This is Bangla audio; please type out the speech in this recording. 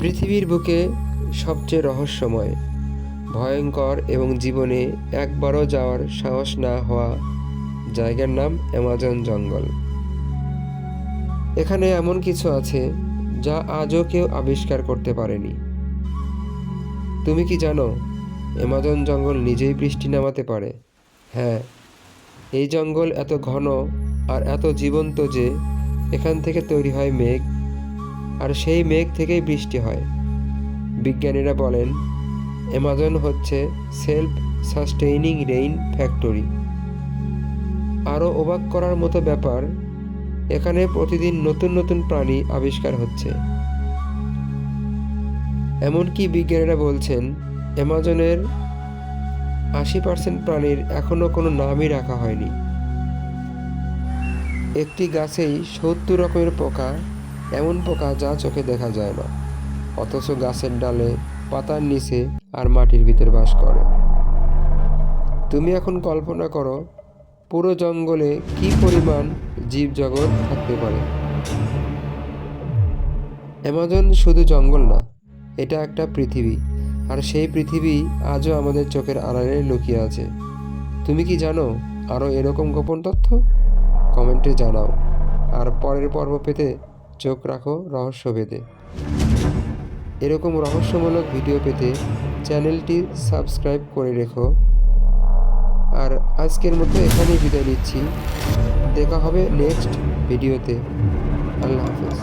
পৃথিবীর বুকে সবচেয়ে রহস্যময়, ভয়ঙ্কর এবং জীবনে একবারও যাওয়ার সাহস না হওয়া জায়গার নাম অ্যামাজন জঙ্গল। এখানে এমন কিছু আছে যা আজও কেউ আবিষ্কার করতে পারেনি। তুমি কি জানো, অ্যামাজন জঙ্গল নিজেই বৃষ্টি নামাতে পারে? হ্যাঁ এই জঙ্গল এত ঘন আর এত জীবন্ত যে এখান থেকে তৈরি হয় মেঘ আর সেই মেঘ থেকেই বৃষ্টি হয়। বিজ্ঞানীরা বলেন, অ্যামাজন হচ্ছে সেলফ সাস্টেইনিং রেইন ফ্যাক্টরি আরও অবাক করার মতো ব্যাপার, এখানে প্রতিদিন নতুন নতুন প্রাণী আবিষ্কার হচ্ছে। এমনকি বিজ্ঞানীরা বলছেন, অ্যামাজনের আশি পার্সেন্ট প্রাণীর এখনও কোনো নামই রাখা হয়নি। একটি গাছেই সত্তর রকমের পোকা এমন পোকা যা চোখে দেখা যায় না। অথচ গাছের ডালে, পাতার নিচে আর মাটির ভিতরে বাস করে। তুমি এখন কল্পনা করো, পুরো জঙ্গলে কি পরিমাণ জীবজগৎ থাকতে পারে। অ্যামাজন শুধু জঙ্গল না, এটা একটা পৃথিবী। আর সেই পৃথিবী আজও আমাদের চোখের আড়ালে লুকিয়ে আছে। তুমি কি জানো আরও এরকম গোপন তথ্য? কমেন্টে জানাও। আর পরের পর্ব পেতে চোখ রাখো রহস্যভেদে। এরকম রহস্যমূলক ভিডিও পেতে চ্যানেলটি সাবস্ক্রাইব করে রেখো। আর আজকের মতো এখানেই বিদায় নিচ্ছি। দেখা হবে নেক্সট ভিডিওতে। আল্লাহ হাফেজ।